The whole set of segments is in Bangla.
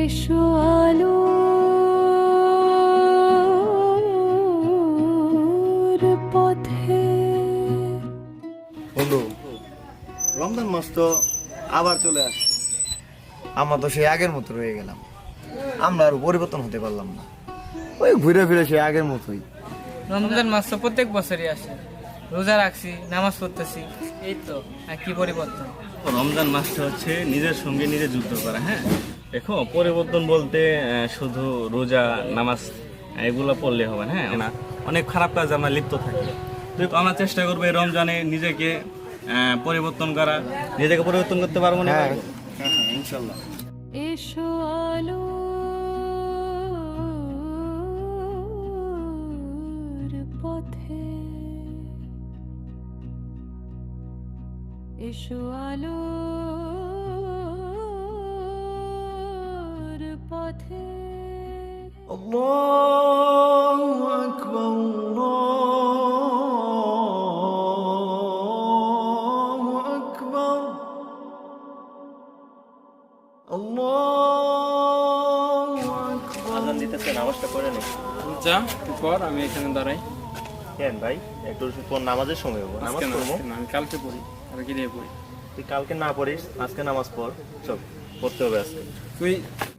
এসো আলোর পথে। বন্ধু রমজান মাস তো আবার চলে আসছে। আমরা তো সেই আগের মতো রয়ে গেলাম। আমরা আর পরিবর্তন হতে পারলাম না। ওই ঘুরে ফিরে সেই আগের মতোই। রমজান মাস তো প্রত্যেক বছরই আসে। রোজা রাখছি নামাজ পড়তেছি এই তো। আর কি পরিবর্তন? রমজান মাসটা হচ্ছে নিজের সঙ্গে নিজে যুদ্ধ করা হ্যাঁ? দেখো পরিবর্তন বলতে শুধু রোজা নামাজ এগুলো পড়লে হবে না হ্যাঁ? না অনেক খারাপ কাজ আমরা লিপ্ত থাকি। তো আমরা চেষ্টা করব এই রমজানে নিজেকে পরিবর্তন করা নিজেকে পরিবর্তন করতে পারব না? হ্যাঁ। হ্যাঁ হ্যাঁ, ইনশাল্লাহ এসো আলোর পথে। এসো আলোর পথে الله أكبر الله أكبر الله أكبر আজান দিতেছে নামাজটা করে নে যা তুই কর আমি এখানে দাঁড়াই কেন ভাই একটু পর নামাজের সময় হবো নামাজ আজকে না, পড়বো আজকে না, আমি কালকে পড়ি আর কি দিয়ে পড়ি তুই কালকে না পড়িস আজকে নামাজ পড় চল পড়তে হবে আজকে তুই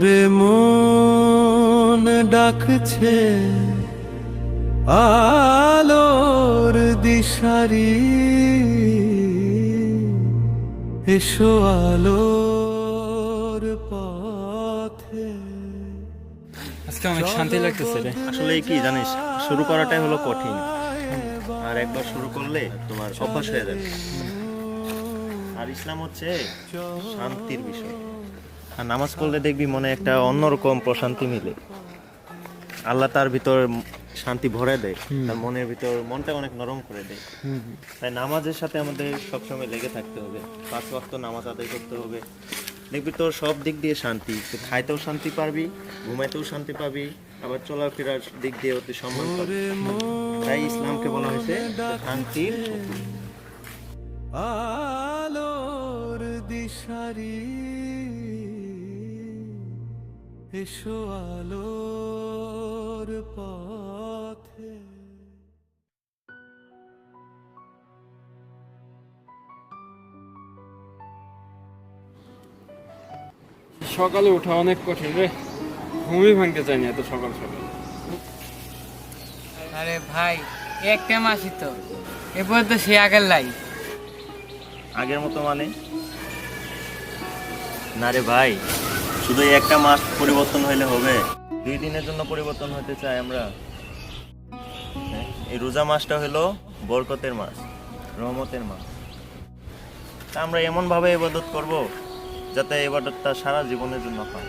ওরে মন ডাকছে আলোর দিশারি। এসো আলোর পথে। আজকে অনেক শান্তি লাগতেছে রে। আসলে কি জানিস শুরু করাটাই হলো কঠিন। আর একবার শুরু করলে তোমার অভ্যাস হয়ে যাবে। আর ইসলাম হচ্ছে শান্তির বিষয়। আর নামাজ পড়লে দেখবি মনে একটা অন্যরকম প্রশান্তি মিলে। আল্লাহ তার ভিতর শান্তি ভরে দেয় তার মনের ভিতর মনটা অনেক নরম করে দেয়। তাই নামাজের সাথে আমাদের সবসময় লেগে থাকতে হবে পাঁচ ওয়াক্ত নামাজ আদায় করতে হবে। দেখবি তোর সব দিক দিয়ে শান্তি তুই খাইতেও শান্তি পারবি ঘুমাইতেও শান্তি পাবি আবার চলাফেরার দিক দিয়ে অতি সম্মান পাবি। তাই ইসলামকে বলা হয়েছে শান্তির। আলোর দিশারি। এসো আলোর পথে। সকালে ওঠা অনেক কঠিন রে। ঘুমই ভাঙতে চাইনি এত সকাল সকাল। আরে ভাই একটা মাসই তো। এরপর তো সে আগের লাই। আগের মতো মানে? না রে ভাই শুধু একটা মাস পরিবর্তন হইলে হবে। দুই দিনের জন্য পরিবর্তন হতে চাই আমরা। হ্যাঁ, এই রোজা মাসটা হলো বরকতের মাস রহমতের মাস। তা আমরা এমন ভাবে ইবাদত করব যাতে ইবাদতটা সারা জীবনের জন্য হয়।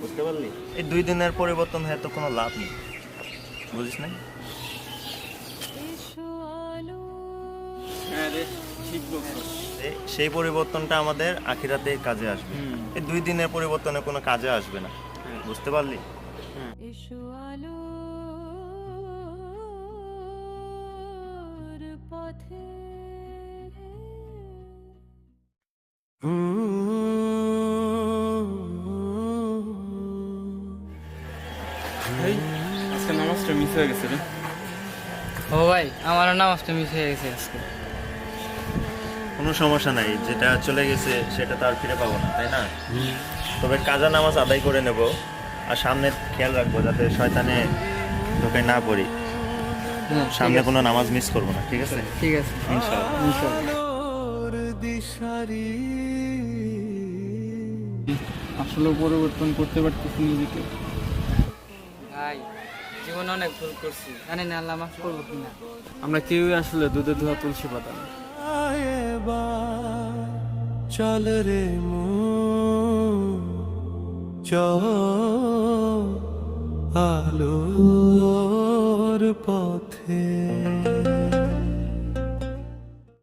বুঝতে পারলি? এই দুই দিনের পরিবর্তন হয়ে তো কোনো লাভ নেই। বুঝিস না হ্যাঁ রে ঠিক সে- সেই পরিবর্তনটা আমাদের আখিরাতে কাজে আসবে। এই দুই দিনের পরিবর্তনে কোনো কাজে আসবে না। বুঝতে পারলি? এসো আলোর পথে। এই আজকে নামাজটা মিস হয়ে গেছে রে। ও ভাই আমারও নামাজটা মিস হয়ে গেছে আজকে। কোনো সমস্যা নাই যেটা চলে গেছে সেটা তো আর ফিরে পাবো না তাই না? তবে কাজা নামাজ আদায় করে নেব আর সামনে খেয়াল রাখব যাতে শয়তানে ঢোকে না পড়ি। সামনে কোনো নামাজ মিস করব না ঠিক আছে? ঠিক আছে। আসলে পরিবর্তন করতে পারতেছি নিজেকে। ভাই জীবনে অনেক ভুল করছি। জানি না আল্লাহ মাফ করব কিনা। আমরা কেউই আসলে দুধে ধোয়া তুলসী পাতা না। আবার চল রে মু চলো